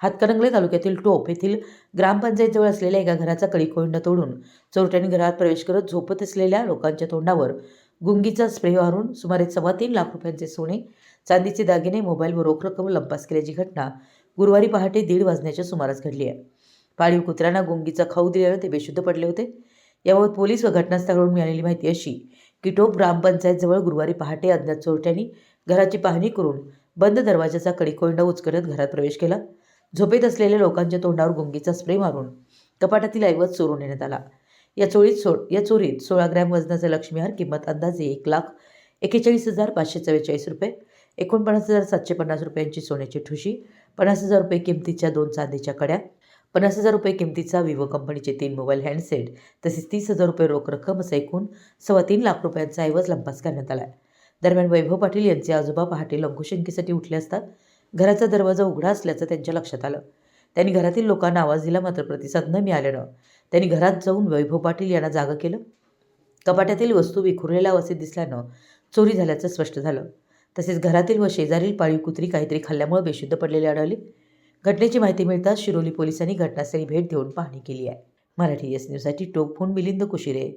हातकणंगले तालुक्यातील टोप येथील ग्रामपंचायतजवळ असलेल्या एका घराचा कळीकोंड तोडून चोरट्यांनी घरात प्रवेश करत झोपत असलेल्या लोकांच्या तोंडावर गुंगीचा स्प्रे मारून सुमारे सव्वा तीन लाख रुपयांचे सोने चांदीचे दागिने मोबाईल व रोख रक्कम लंपास केल्याची घटना गुरुवारी पहाटे दीड वाजण्याच्या सुमारास घडली आहे. पाळीव कुत्र्यांना गुंगीचा खाऊ दिल्यानं ते बेशुद्ध पडले होते. याबाबत पोलीस व घटनास्थळावरून मिळालेली माहिती अशी की टोप ग्रामपंचायतजवळ गुरुवारी पहाटे अज्ञात चोरट्यांनी घराची पाहणी करून बंद दरवाजाचा कडीकोंडा उचकरत घरात प्रवेश केला. झोपेत असलेल्या लोकांच्या तोंडावर गुंगीचा स्प्रे मारून कपाटातील ऐवज चोरून नेण्यात आला. या चोरीत सो या चोरीत सोळा ग्रॅम वजनाचा लक्ष्मीहार किंमत अंदाजे एक लाख एकेचाळीस हजार पाचशे चव्वेचाळीस रुपये एकोणपन्नास हजार सातशे पन्नास रुपयांची सोन्याची ठुशी पन्नास हजार रुपये किमतीच्या दोन चांदीच्या कड्या पन्नास हजार रुपये किमतीचा विवो कंपनीचे तीन मोबाईल हँडसेट तसेच तीस हजार रुपये रोख रक्कम असं एकूण सव्वा तीन लाख रुपयांचा ऐवज लंपास करण्यात आला आहे दरम्यान वैभव पाटील यांचे आजोबा पहाटे लंकुशंकीसाठी उठले असतात घराचा दरवाजा उघडा असल्याचं त्यांच्या लक्षात आलं. त्यांनी घरातील लोकांना आवाज दिला मात्र प्रतिसाद न मिळाल्यानं त्यांनी घरात जाऊन वैभव पाटील यांना जागं केलं. कपाट्यातील वस्तू विखुरलेल्या अवस्थेत दिसल्यानं चोरी झाल्याचं स्पष्ट झालं. तसेच घरातील व शेजारील पाळीव कुत्री काहीतरी खाल्ल्यामुळे बेशुद्ध पडलेले आढळले. घटनेची माहिती मिळताच शिरोली पोलिसांनी घटनास्थळी भेट देऊन पाहणी केली आहे. मराठी एस न्यूजसाठी टोकफोन मिलिंद कुशिरे.